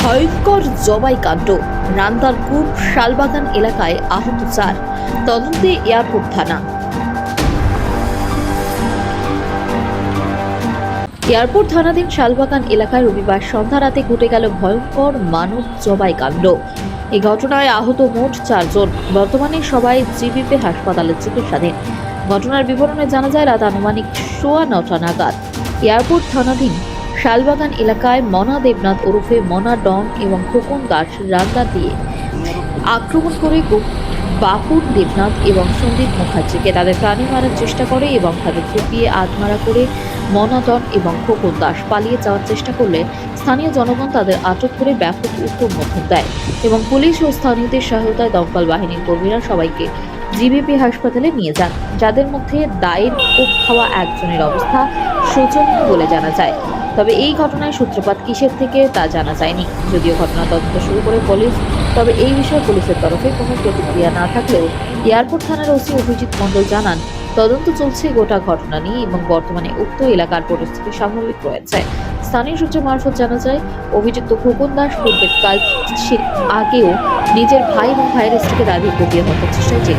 ভয়ঙ্কর জবাই কাণ্ড। রান্দারপুর শালবাগান এলাকায় আহত চার। তদন্তে এয়ারপোর্ট থানা। এয়ারপোর্ট থানাধীন শালবাগান এলাকায় রবিবার সন্ধ্যা রাতে ঘটে গেল ভয়ঙ্কর মানব জবাই কাণ্ড। এই ঘটনায় আহত মোট চারজন। বর্তমানে সবাই জিবিপি হাসপাতালে চিকিৎসাধীন। ঘটনার বিবরণে জানা যায়, রাত আনুমানিক সোয়া নটা নাগাদ এয়ারপোর্ট থানাধীন শালবাগান এলাকায় মনা দেবনাথ ওরফে মনা ডন এবং খোকন দাস রান্না দিয়ে আক্রমণ করে বাপুর দেবনাথ এবং সন্দীপ মুখার্জিকে। তাদের প্রাণে মারার চেষ্টা করে এবং তাদের কুপিয়ে আধমারা করে মনাদন এবং খোকন দাস পালিয়ে যাওয়ার চেষ্টা করলে স্থানীয় জনগণ তাদের আটক করে ব্যাপক উত্তর মধ্যম দেয় এবং পুলিশ ও স্থানীয়দের সহায়তায় দমকল বাহিনীর কর্মীরা সবাইকে জিবিপি হাসপাতালে নিয়ে যান, যাদের মধ্যে দায়ের কোপ খাওয়া একজনের অবস্থা শোচনীয় বলে জানা যায়। তবে এই ঘটনায় সূত্রপাত কিসের থেকে তা জানা যায়নি। যদিও ঘটনা তদন্ত শুরু করে পুলিশ, তবে এই বিষয়ে পুলিশের তরফে কোনো প্রতিক্রিয়া না থাকলেও এয়ারপোর্ট থানার ওসি অভিজিৎ মণ্ডল জানান, তদন্ত চলছে গোটা ঘটনা নিয়ে এবং বর্তমানে উক্ত এলাকার পরিস্থিতি স্বাভাবিক রয়েছে। স্থানীয় সূত্র মারফত জানা যায়, অভিযুক্ত খোকন দাস পূর্বের কাল আগেও নিজের ভাই এবং ভাইয়ের স্ত্রীকে দাবি কুপিয়ে হত্যার চেষ্টায় জেল